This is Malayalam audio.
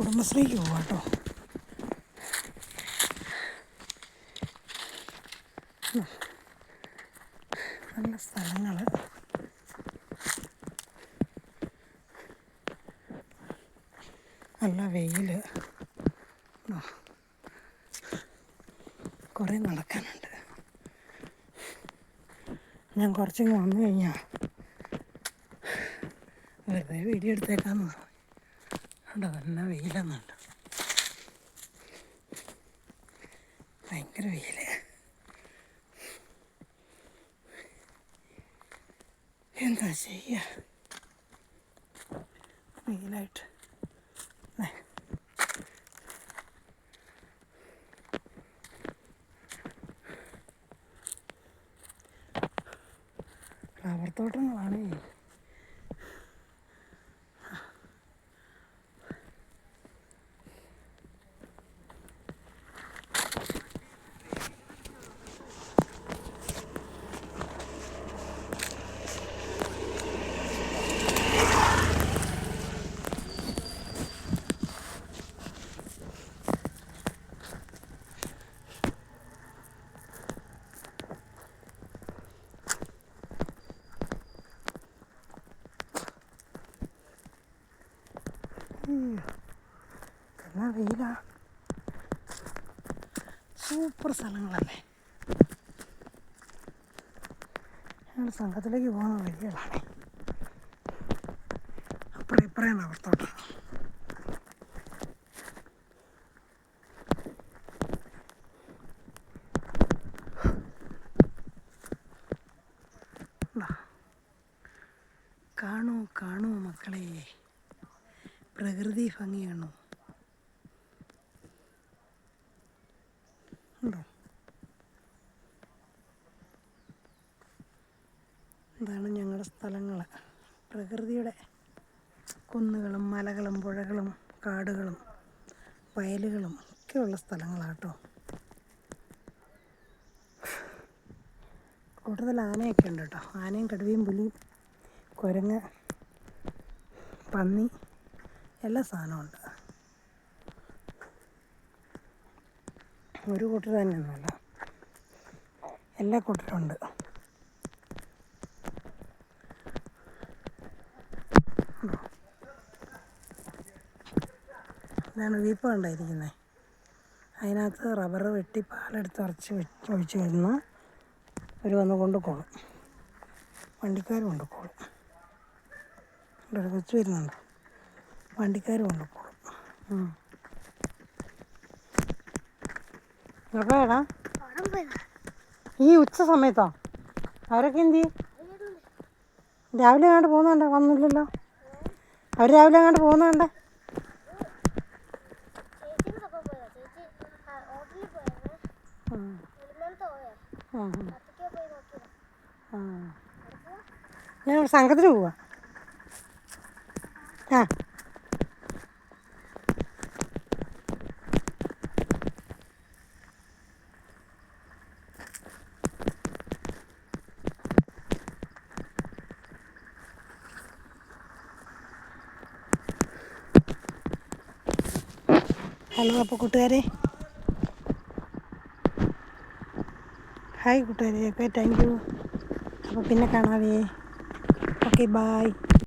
കുടുംബശ്രീക്ക് പോവാം കേട്ടോ. നല്ല സ്ഥലങ്ങൾ നല്ല വെയിൽ കുറേ നടക്കാനുണ്ട്. ഞാൻ കുറച്ചിങ്ങ് വന്നു കഴിഞ്ഞാൽ വെറുതെ വീഡിയോ എടുത്തേക്കാന്ന് പറഞ്ഞു. അവിടെ നല്ല വെയിലെന്നുണ്ട് ഭയങ്കര വെയിൽ. എന്താ ചെയ്യ? വെയിലായിട്ട്. ഫ്ലവർ തോട്ടങ്ങളാണ് തോട്ടങ്ങളാണേ എന്നാ വെയിലാ? സൂപ്പർ സ്ഥലങ്ങളല്ലേ? ഞങ്ങൾ സംഘത്തിലേക്ക് പോകുന്ന വഴികളാണ്. അപ്പുറം ഇപ്പറയാണ് അവർത്തോട്ട് കാണൂ കാണൂ മക്കളെ. പ്രകൃതി ഭംഗിയാണോ? ഇതാണ് ഞങ്ങളുടെ സ്ഥലങ്ങൾ പ്രകൃതിയുടെ കുന്നുകളും മലകളും പുഴകളും കാടുകളും വയലുകളും ഒക്കെയുള്ള സ്ഥലങ്ങളാട്ടോ. കൂടുതൽ ആനയൊക്കെ ഉണ്ട് കേട്ടോ ആനയും കടുവയും പുലിയും കുരങ്ങ് പന്നി എല്ലാ സാധനമുണ്ട് ഒരു കൂട്ടർ തന്നെയൊന്നുമല്ല. എല്ലാ കൂട്ടരും ഉണ്ട്. ഇതാണ് വീപ്പ് കണ്ടായിരിക്കുന്നത് അതിനകത്ത് റബ്ബർ വെട്ടി പാലെടുത്ത് ഉറച്ച് വെച്ച് ഒഴിച്ച് കഴിഞ്ഞാൽ ഒരു വന്ന് കൊണ്ടുപോകും. വണ്ടിക്കാർ കൊണ്ടുപോകും. ഇവിടെ കൊച്ചു വരുന്നുണ്ട്. വണ്ടിക്കാർ കൊണ്ടുപോകും എവിടെയാടാ ഈ ഉച്ച സമയത്തോ? അവരൊക്കെ എന്ത് ചെയ്യും? രാവിലെ അങ്ങോട്ട് പോകുന്നുണ്ടോ വന്നില്ലല്ലോ. അവർ രാവിലെ അങ്ങോട്ട് പോകുന്നുണ്ടേ ഞാൻ സംഘത്തിന് പോവാ. ആ. ഹലോ അപ്പോൾ കൂട്ടുകാരെ. ഹായ് കൂട്ടുകാരെ ഓക്കെ താങ്ക് യു അപ്പോൾ പിന്നെ കാണാവേ. Okay bye